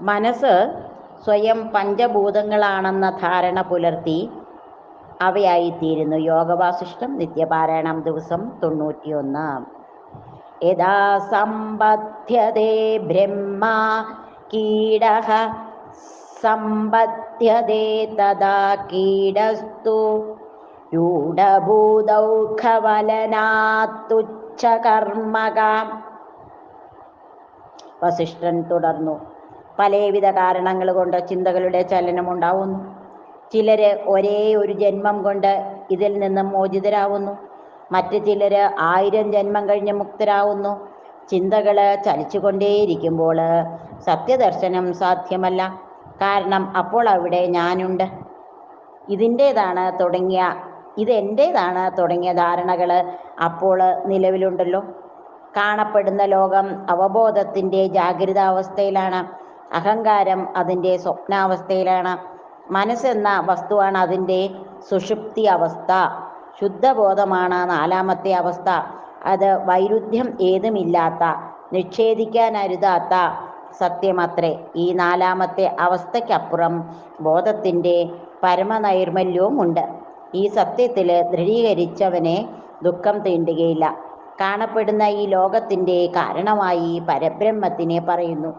മനസ്സ് സ്വയം പഞ്ചഭൂതങ്ങളാണെന്ന ധാരണ പുലർത്തി അവയായിത്തീരുന്നു യോഗവാസിഷ്ടം നിത്യപാരായണം ദിവസം തൊണ്ണൂറ്റിയൊന്ന്. യഥാ സമ്പദ്ധ്യതേ ബ്രഹ്മ കീട സമ്പദ്ധ്യതേ തഥാ കീടസ്തു ൂഢഭൂതൗഖവലനാത്തുച്ഛകർമ്മകാം വസിഷ്ഠൻ തുടർന്നു. പലവിധ കാരണങ്ങൾ കൊണ്ട് ചിന്തകളുടെ ചലനമുണ്ടാവുന്നു ചിലര് ഒരേ ഒരു ജന്മം കൊണ്ട് ഇതിൽ നിന്ന് മോചിതരാവുന്നു. മറ്റു ചിലര് ആയിരം ജന്മം കഴിഞ്ഞ് മുക്തരാവുന്നു. ചിന്തകൾ ചലിച്ചുകൊണ്ടേയിരിക്കുമ്പോൾ സത്യദർശനം സാധ്യമല്ല. കാരണം അപ്പോൾ അവിടെ ഞാനുണ്ട്. ഇതിന്റേതാണ് തുടങ്ങിയ ഇതെന്റേതാണ് തുടങ്ങിയ ധാരണകൾ അപ്പോൾ നിലവിലുണ്ടല്ലോ. കാണപ്പെടുന്ന ലോകം അവബോധത്തിന്റെ ജാഗ്രതാവസ്ഥയിലാണ്. അഹങ്കാരം അതിന്റെ സ്വപ്നാവസ്ഥയിലാണ്. മനസ്സെന്ന വസ്തുവാണ് അതിന്റെ സുഷുപ്തി അവസ്ഥ ശുദ്ധബോധമാണ് നാലാമത്തെ അവസ്ഥ. അത് വൈരുദ്ധ്യം ഏതുമില്ലാത്ത നിഷേധിക്കാനരുതാത്ത സത്യമത്രേ. ഈ നാലാമത്തെ അവസ്ഥയ്ക്കപ്പുറം ബോധത്തിന്റെ പരമനൈർമല്യവുമുണ്ട്. ഈ സത്യത്തിൽ ദൃഢീകരിച്ചവനെ ദുഃഖം തീണ്ടുകയില്ല. കാണപ്പെടുന്ന ഈ ലോകത്തിന്റെ കാരണമായി പരബ്രഹ്മത്തിനെ പറയുന്നു.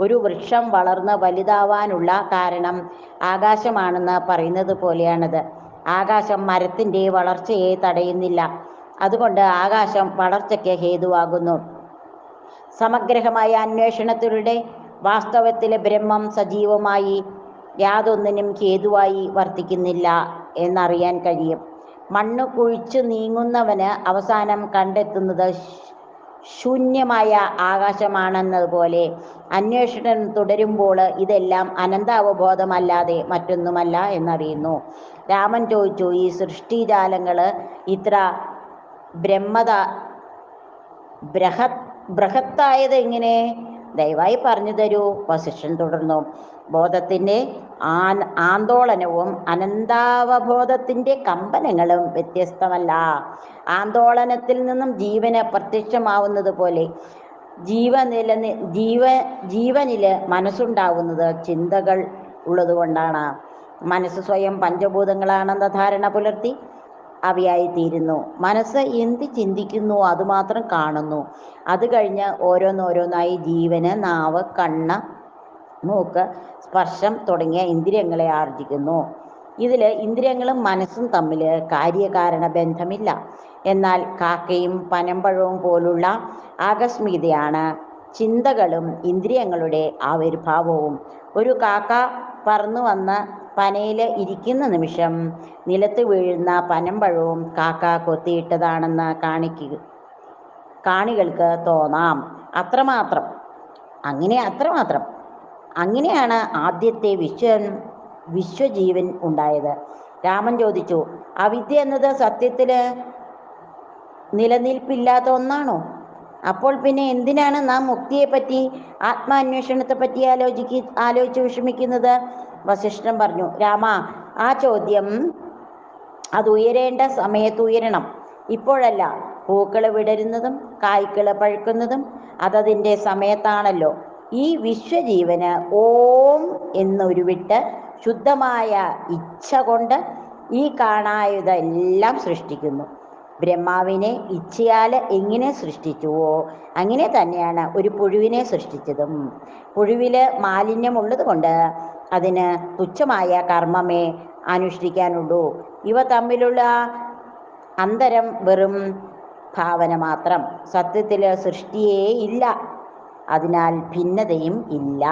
ഒരു വൃക്ഷം വളർന്ന് വലുതാവാനുള്ള കാരണം ആകാശമാണെന്ന് പറയുന്നത് പോലെയാണത്. ആകാശം മരത്തിന്റെ വളർച്ചയെ തടയുന്നില്ല. അതുകൊണ്ട് ആകാശം വളർച്ചയ്ക്ക് ഹേതുവാകുന്നു. സമഗ്രഹമായ അന്വേഷണത്തിലൂടെ വാസ്തവത്തിലെ ബ്രഹ്മം സജീവമായി യാതൊന്നിനും ഹേതുവായി വർത്തിക്കുന്നില്ല എന്നറിയാൻ കഴിയും. മണ്ണ് കുഴിച്ചു നീങ്ങുന്നവന് അവസാനം കണ്ടെത്തുന്നത് ശൂന്യമായ ആകാശമാണെന്നതുപോലെ അന്വേഷണം തുടരുമ്പോൾ ഇതെല്ലാം അനന്താവബോധമല്ലാതെ മറ്റൊന്നുമല്ല എന്നറിയുന്നു. രാമൻ ചോദിച്ചു ഈ സൃഷ്ടിജാലങ്ങൾ ഇത്ര ബ്രഹ്മത ബൃഹത് ബൃഹത്തായത് എങ്ങനെ? ദയവായി പറഞ്ഞു തരൂ. വസിഷ്ഠൻ തുടർന്നു. ബോധത്തിന്റെ ആ ആന്തോളനവും അനന്താവബോധത്തിന്റെ കമ്പനങ്ങളും വ്യത്യസ്തമല്ല. ആന്തോളനത്തിൽ നിന്നും ജീവന് പ്രത്യക്ഷമാവുന്നത് പോലെ ജീവനില ജീവ ജീവനിൽ മനസ്സുണ്ടാവുന്നത് ചിന്തകൾ ഉള്ളതുകൊണ്ടാണ്. മനസ്സ് സ്വയം പഞ്ചഭൂതങ്ങളാണെന്ന ധാരണ പുലർത്തി അവയായിത്തീരുന്നു. മനസ്സ് എന്ത് ചിന്തിക്കുന്നു അതുമാത്രം കാണുന്നു. അത് കഴിഞ്ഞ് ഓരോന്നോരോന്നായി ജീവന് നാവ് കണ്ണ് മൂക്ക് സ്പർശം തുടങ്ങിയ ഇന്ദ്രിയങ്ങളെ ആർജിക്കുന്നു. ഇതിൽ ഇന്ദ്രിയങ്ങളും മനസ്സും തമ്മിൽ കാര്യകാരണ ബന്ധമില്ല. എന്നാൽ കാക്കയും പനമ്പഴവും പോലുള്ള ആകസ്മികതയാണ് ചിന്തകളും ഇന്ദ്രിയങ്ങളുടെ ആവിർഭാവവും. ഒരു കാക്ക പറന്നു വന്ന് പനയിൽ ഇരിക്കുന്ന നിമിഷം നിലത്ത് വീഴുന്ന പനമ്പഴവും കാക്ക കൊത്തിയിട്ടതാണെന്ന് കാണിക്കുക കാണികൾക്ക് തോന്നാം. അത്രമാത്രം. അങ്ങനെ അത്രമാത്രം. അങ്ങനെയാണ് ആദ്യത്തെ വിശ്വ വിശ്വജീവൻ ഉണ്ടായത്. രാമൻ ചോദിച്ചു അവിദ്യ എന്നത് സത്യത്തിൽ നിലനിൽപ്പില്ലാത്ത ഒന്നാണോ? അപ്പോൾ പിന്നെ എന്തിനാണ് നാം മുക്തിയെപ്പറ്റി ആത്മാന്വേഷണത്തെ പറ്റി ആലോചിക്ക ആലോചിച്ച് വിഷമിക്കുന്നത്? വസിഷ്ഠൻ പറഞ്ഞു രാമ ആ ചോദ്യം അത് ഉയരേണ്ട സമയത്ത് ഉയരണം. ഇപ്പോഴല്ല പൂക്കൾ വിടരുന്നതും കായ്ക്കൾ പഴുക്കുന്നതും അതതിന്റെ സമയത്താണല്ലോ. ഈ വിശ്വജീവന് ഓം എന്നൊരുവിട്ട് ശുദ്ധമായ ഇച്ഛ കൊണ്ട് ഈ കാണായതെല്ലാം സൃഷ്ടിക്കുന്നു. ബ്രഹ്മാവിനെ ഇച്ഛയാൽ എങ്ങനെ സൃഷ്ടിച്ചുവോ അങ്ങനെ തന്നെയാണ് ഒരു പുഴുവിനെ സൃഷ്ടിച്ചതും. പുഴുവിൽ മാലിന്യമുള്ളത് കൊണ്ട് അതിന് തുച്ഛമായ കർമ്മമേ അനുഷ്ഠിക്കാനുള്ളൂ. ഇവ തമ്മിലുള്ള അന്തരം വെറും ഭാവന മാത്രം. സത്യത്തിൽ സൃഷ്ടിയേ ഇല്ല. അതിനാൽ ഭിന്നതയും ഇല്ല.